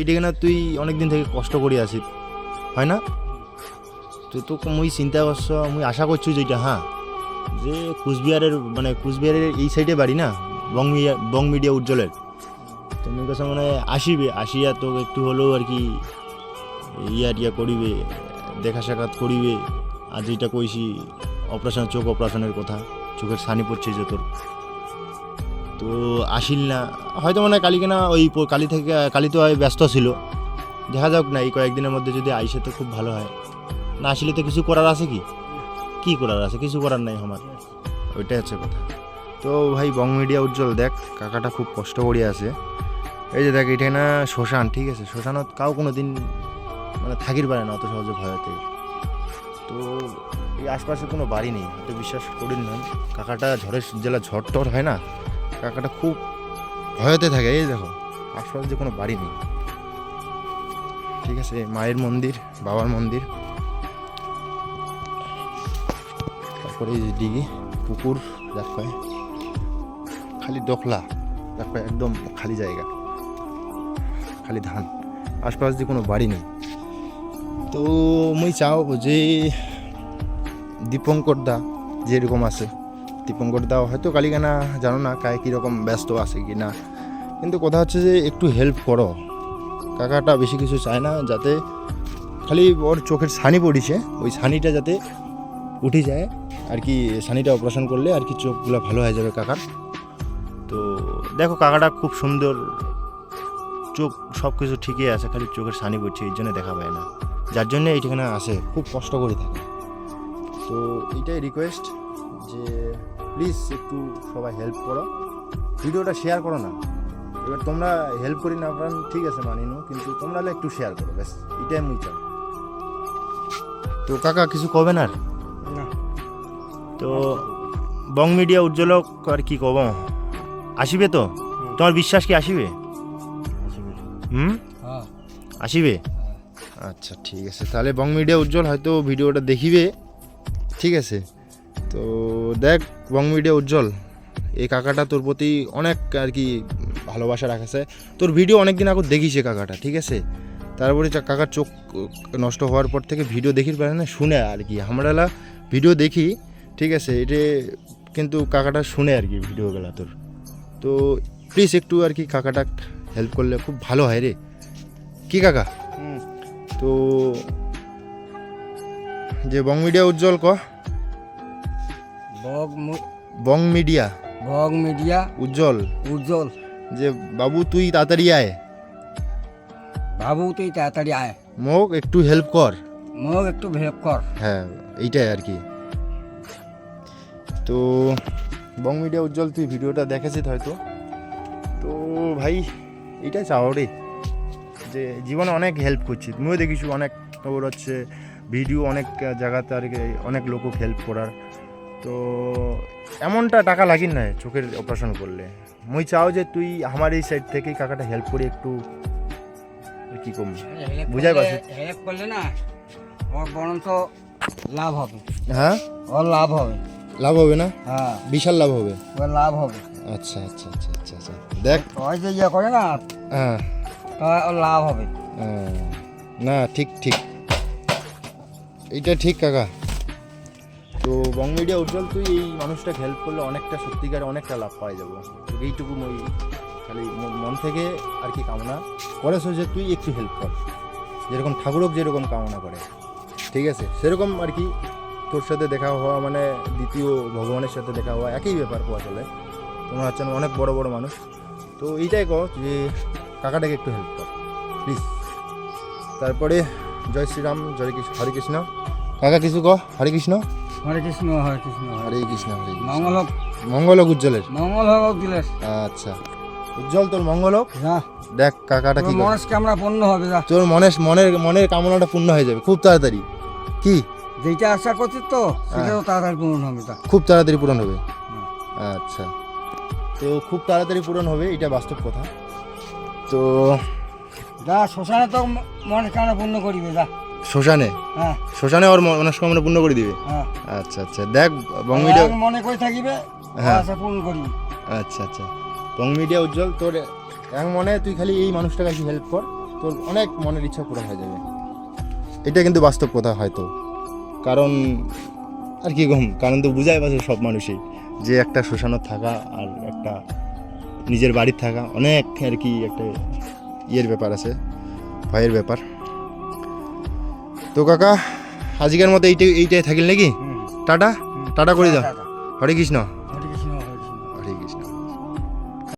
এইটাকে না তুই অনেকদিন থেকে কষ্ট করে আসিস হয় না? তুই তো মুই চিন্তা করছ, মুই আশা করছি যেটা হ্যাঁ যে কুচবিহারের মানে কুচবিহারের এই সাইডে বাড়ি না, বং মিডিয়া বং মিডিয়া উজ্জ্বলের। তো তুমি কাছে মানে আসিবে, আসিয়া তো একটু হলেও আর কি ইয়া টিয়া করিবে, দেখা সাক্ষাৎ করিবে। আর যেটা কইছি অপারেশন চোখ অপারেশনের কথা, চোখের সানি পড়ছে যে তোর। তো আসিল না। হয়তো মানে কালিকে না ওই কালি থেকে, কালি তো হয় ব্যস্ত ছিল। দেখা যাক না, এই কয়েকদিনের মধ্যে যদি আইসে তো খুব ভালো হয়। না আসলে তো কিছু করার আছে কি? কি করার আছে? কিছু করার নাই আমার। ওইটাই হচ্ছে কথা। তো ভাই, বং মিডিয়া উজ্জ্বল, দেখ, কাকাটা খুব কষ্ট করে আছে। এই যে দেখ, এটা না শ্মশান, ঠিক আছে? শ্মশানত কাউ কোনো দিন মানে থাকির পারে না, অত সহজে ভয়তে তো এই আশপাশে কোনো বাড়ি নেই হয়তো বিশ্বাস করিন না। কাকাটা ঝড়ের জেলা ঝড় টর হয় না? কাকাটা খুব ভয়তে থাকে, এই দেখো। আশপাশে যে কোনো বাড়ি নেই। ঠিক আছে মায়ের মন্দির, বাবার মন্দির। তারপরে এই দিঘি পুকুর দেখ খালি দোখলা দেখ একদম খালি জায়গা, খালি ধান। আশপাশ দিয়ে কোনো বাড়ি নেই। তো মুই চাও যে দীপঙ্কর দা যেরকম আছে দীপঙ্কর দা হয়তো কালিগানা জানো না কায় কীরকম ব্যস্ত আছে কি না। কিন্তু কথা হচ্ছে যে একটু হেল্প করো। কাকাটা বেশি কিছু চায় না, যাতে খালি ওর চোখের ছানি পড়িছে, ওই ছানিটা যাতে উঠে যায়, আর কি ছানিটা অপারেশন করলে আর কি চোখগুলো ভালো হয়ে যাবে কাকার। তো দেখো কাকাটা খুব সুন্দর, চোখ সব কিছু ঠিকই আছে, খালি চোখের ছানি পড়ছে, এই জন্য দেখা পায় না। যার জন্য এইখানে আসে, খুব কষ্ট করে থাকে। তো এইটাই রিকোয়েস্ট যে প্লিজ একটু সবাই হেল্প করো। ভিডিওটা শেয়ার করো না। এবার তোমরা হেল্প করি না পারেন ঠিক আছে মানি নো কিন্তু তোমরা হলে একটু শেয়ার করো ব্যাস এটাই মুই চাই তো কাকা কিছু কবে না তো বং মিডিয়া উজ্জ্বলক আর কি কব? আসিবে তো? তোমার বিশ্বাস কি আসিবে? হুম? হ্যাঁ। আসিবে? আচ্ছা ঠিক আছে। তাহলে বং মিডিয়া উজ্জ্বল হয়তো ভিডিওটা দেখিবে। ঠিক আছে। তো দেখ বং মিডিয়া উজ্জ্বল। এই কাকাটা তোর প্রতি অনেক আর কি ভালোবাসা রাখেছে। তোর ভিডিও অনেক দিন আগে দেখিস দেখিছে কাকাটা ঠিক আছে? তারপরে কাকার চোখ নষ্ট হওয়ার পর থেকে ভিডিও দেখির পারে না শুনে আর কি। আমরা ভিডিও দেখি ঠিক আছে? এটা কিন্তু কাকাটা শুনে আর কি ভিডিওগুলা তোর। তো প্লিজ একটু আর কি কাকাটা হেল্প করলে খুব ভালো হয় রে। কি কাকা? তো যে বং মিডিয়া উজ্জ্বল ক। Bong media. Bong media. Ujjwal. Ujjwal. যে বাবু তুই তাড়াতাড়ি আয়। বাবু তুই তাড়াতাড়ি আয়। মোক একটু হেল্প কর। মোক একটু হেল্প কর। হ্যাঁ এইটাই আর কি। তো বং মিডিয়া উজ্জ্বল তুই ভিডিওটা দেখেছিস হয়তো। তো ভাই এইটাই চাও রে যে জীবনে অনেক হেল্প করছি তুমিও দেখিস অনেক তোর হচ্ছে ভিডিও অনেক জায়গাতে আর কি অনেক লোক হেল্প করার। তো এমনটা টাকা লাগিন না চোখের অপারেশন করলে। মুই চাও যে তুই আমার এই সাইড থেকেই কাকাটা হেল্প করে একটু কি কম বুঝাই পারছি। হেল্প করলে না ওর বরঞ্চ লাভ হবে। হ্যাঁ? ওর লাভ হবে। লাভ হবে না? হ্যাঁ। বিশাল লাভ হবে? ওর লাভ হবে। আচ্ছা আচ্ছা আচ্ছা আচ্ছা আচ্ছা। দেখ। ওই যে ইয়ে করে না হ্যাঁ। তা ওর লাভ হবে। হ্যাঁ, না ঠিক ঠিক। এইটা ঠিক কাকা। তো বং মিডিয়া উজ্জ্বল, তুই এই মানুষটাকে হেল্প করলে অনেকটা সত্যিকার অনেকটা লাভ পাওয়া যাব। এইটুকু মই খালি মন- থেকে আর কি কামনা করেছ যে তুই একটু হেল্প কর। যেরকম ঠাকুরক যেরকম কামনা করে। ঠিক আছে? সেরকম আর কি তোর সাথে দেখা হওয়া মানে দ্বিতীয় ভগবানের সাথে দেখা হওয়া, একই ব্যাপার কোয়া চলে। তোমরা হচ্ছেন অনেক বড় বড় মানুষ। তো এইটাই কর যে কাকাটাকে একটু হেল্প কর প্লিজ তারপরে জয় শ্রীরাম, জয় কৃষ্ণ, হরে কৃষ্ণ। কাকা কিছু কহ হরে কৃষ্ণ। হরে কৃষ্ণ হরে কৃষ্ণ হরে কৃষ্ণ হরে মঙ্গল হোক মঙ্গল হোক উজ্জ্বলের মঙ্গল হোক দিলেশ আচ্ছা। উজ্জ্বল তোর মঙ্গল হোক যা। দেখ কাকাটা কি তোর কামনা পূর্ণ হবে যা। তোর মনের মনের মনের কামনাটা পূর্ণ হয়ে যাবে খুব তাড়াতাড়ি। কি? যেটা আশা করছিস তো সেটাও তাড়াতাড়ি পূর্ণ হবে যা। খুব তাড়াতাড়ি পূরণ হবে। আচ্ছা। তো খুব তাড়াতাড়ি পূরণ হবে এটা বাস্তব কথা। তো যা শ্মশানে তো মনের কামনা পূর্ণ করিবে যা। শ্মশানে? হ্যাঁ। শ্মশানে ওর মনস্কামনা পূর্ণ করে দিবে? হ্যাঁ। আচ্ছা আচ্ছা। দেখ বং মিডিয়া মনে করে থাকিবে? হ্যাঁ। পূর্ণ করিবে আচ্ছা আচ্ছা। বং মিডিয়া উজ্জ্বল তোর এক মনে তুই খালি এই মানুষটাকে হেল্প কর। তোর অনেক মনের ইচ্ছা পূরণ হয়ে যাবে। এটা কিন্তু বাস্তব কথা হয়তো। কারণ আর কি কম? কারণ তো বুঝাই পাচ্ছে সব মানুষই যে একটা শ্মশানত থাকা আর একটা নিজের বাড়ির থাকা অনেক আর কি একটা ইয়ের ব্যাপার আছে ভয়ের ব্যাপার। তো কাকা আজকের মতো এইটাই এইটাই থাকিল নাকি? টাটা। টাটা করে দাও হরে কৃষ্ণ।